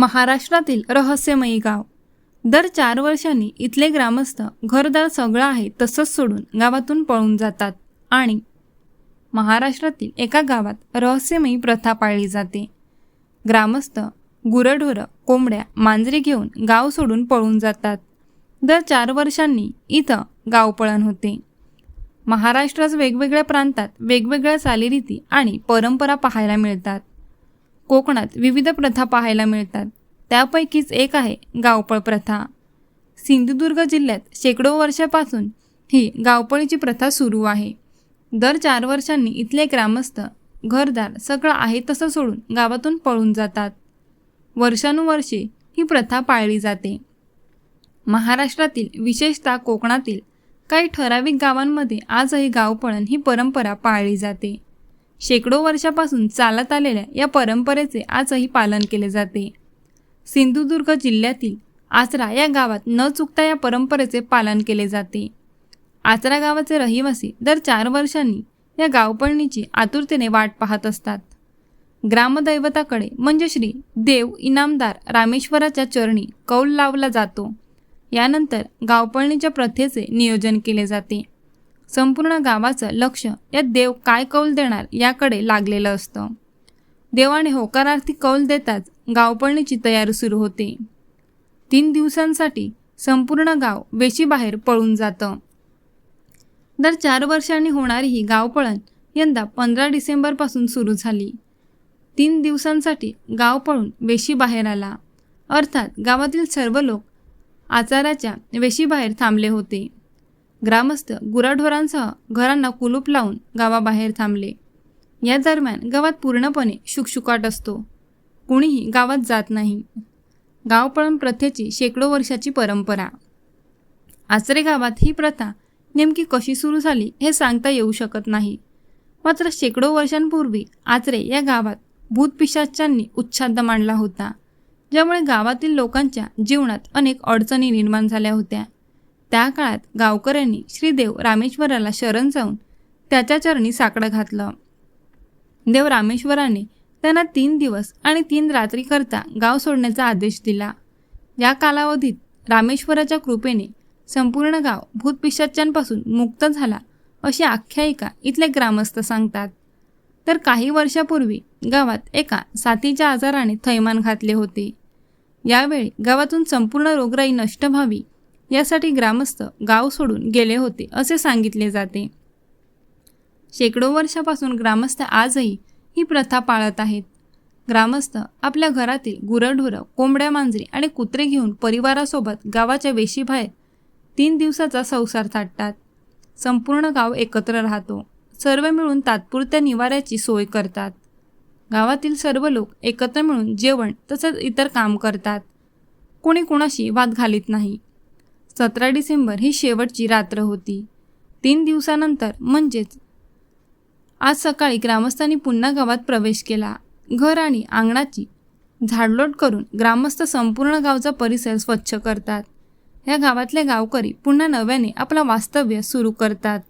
महाराष्ट्रातील रहस्यमयी गाव. दर चार वर्षांनी इथले ग्रामस्थ घरदार सगळं आहे तसंच सोडून गावातून पळून जातात आणि महाराष्ट्रातील एका गावात रहस्यमयी प्रथा पाळली जाते. ग्रामस्थ गुरढोरं कोंबड्या मांजरी घेऊन गाव सोडून पळून जातात. दर चार वर्षांनी इथं गावपळण होते. महाराष्ट्रात वेगवेगळ्या प्रांतात वेगवेगळ्या चालीरीती आणि परंपरा पाहायला मिळतात. कोकणात विविध प्रथा पाहायला मिळतात. त्यापैकीच एक आहे गावपळ प्रथा. सिंधुदुर्ग जिल्ह्यात शेकडो वर्षापासून ही गावपळीची प्रथा सुरू आहे. दर चार वर्षांनी इथले ग्रामस्थ घरदार सगळं आहे तसं सोडून गावातून पळून जातात. वर्षानुवर्षे ही प्रथा पाळली जाते. महाराष्ट्रातील विशेषतः कोकणातील काही ठराविक गावांमध्ये आजही गावपळण ही परंपरा पाळली जाते. शेकडो वर्षापासून चालत आलेल्या या परंपरेचे आजही पालन केले जाते. सिंधुदुर्ग जिल्ह्यातील आचरा या गावात न चुकता या परंपरेचे पालन केले जाते. आचरा गावाचे रहिवासी दर चार वर्षांनी या गावपळणीची आतुरतेने वाट पाहत असतात. ग्रामदैवताकडे म्हणजे श्री देव इनामदार रामेश्वराच्या चरणी कौल लावला जातो. यानंतर गावपळणीच्या प्रथेचे नियोजन केले जाते. संपूर्ण गावाचं लक्ष या देव काय कौल देणार याकडे लागलेलं असतं. देवाने होकारार्थी कौल देताच गावपळणीची तयारी सुरू होते. तीन दिवसांसाठी संपूर्ण गाव वेशीबाहेर पळून जातं. दर चार वर्षांनी होणारी ही गावपळण यंदा पंधरा डिसेंबरपासून सुरू झाली. तीन दिवसांसाठी गाव पळून वेशी बाहेर आला. अर्थात गावातील सर्व लोक आचाराच्या वेशीबाहेर थांबले होते. ग्रामस्थ गुराढोरांसह घरांना कुलूप लावून गावाबाहेर थांबले. या दरम्यान गावात पूर्णपणे शुकशुकाट असतो. कुणीही गावात जात नाही. गावपळण प्रथेची शेकडो वर्षाची परंपरा. आचरे गावात ही प्रथा नेमकी कशी सुरू झाली हे सांगता येऊ शकत नाही. मात्र शेकडो वर्षांपूर्वी आचरे या गावात भूतपिशाच्यांनी उच्छाद मांडला होता ज्यामुळे गावातील लोकांच्या जीवनात अनेक अडचणी निर्माण झाल्या होत्या. त्या काळात गावकऱ्यांनी श्रीदेव रामेश्वराला शरण जाऊन त्याच्या चरणी साकडं घातलं. देव रामेश्वराने त्यांना तीन दिवस आणि तीन रात्रीकरता गाव सोडण्याचा आदेश दिला. या कालावधीत रामेश्वराच्या कृपेने संपूर्ण गाव भूतपिशाच्यांपासून मुक्त झाला अशी आख्यायिका इथले ग्रामस्थ सांगतात. तर काही वर्षापूर्वी गावात एका साथीच्या आजाराने थैमान घातले होते. यावेळी गावातून संपूर्ण रोगराई नष्ट व्हावी यासाठी ग्रामस्थ गाव सोडून गेले होते असे सांगितले जाते. शेकडो वर्षापासून ग्रामस्थ आजही ही प्रथा पाळत आहेत. ग्रामस्थ आपल्या घरातील गुरंढोरं कोंबड्या मांजरी आणि कुत्रे घेऊन परिवारासोबत गावाच्या वेशीबाहेर तीन दिवसाचा संसार थाटतात. संपूर्ण गाव एकत्र राहतो. सर्व मिळून तात्पुरत्या निवाऱ्याची सोय करतात. गावातील सर्व लोक एकत्र मिळून जेवण तसंच इतर काम करतात. कोणी कुणाशी वाद घालीत नाही. सतरा डिसेंबर ही शेवटची रात्र होती. तीन दिवसानंतर म्हणजेच आज सकाळी ग्रामस्थांनी पुन्हा गावात प्रवेश केला. घर आणि अंगणाची झाडलोट करून ग्रामस्थ संपूर्ण गावचा परिसर स्वच्छ करतात. या गावातले गावकरी पुन्हा नव्याने आपलं वास्तव्य सुरू करतात.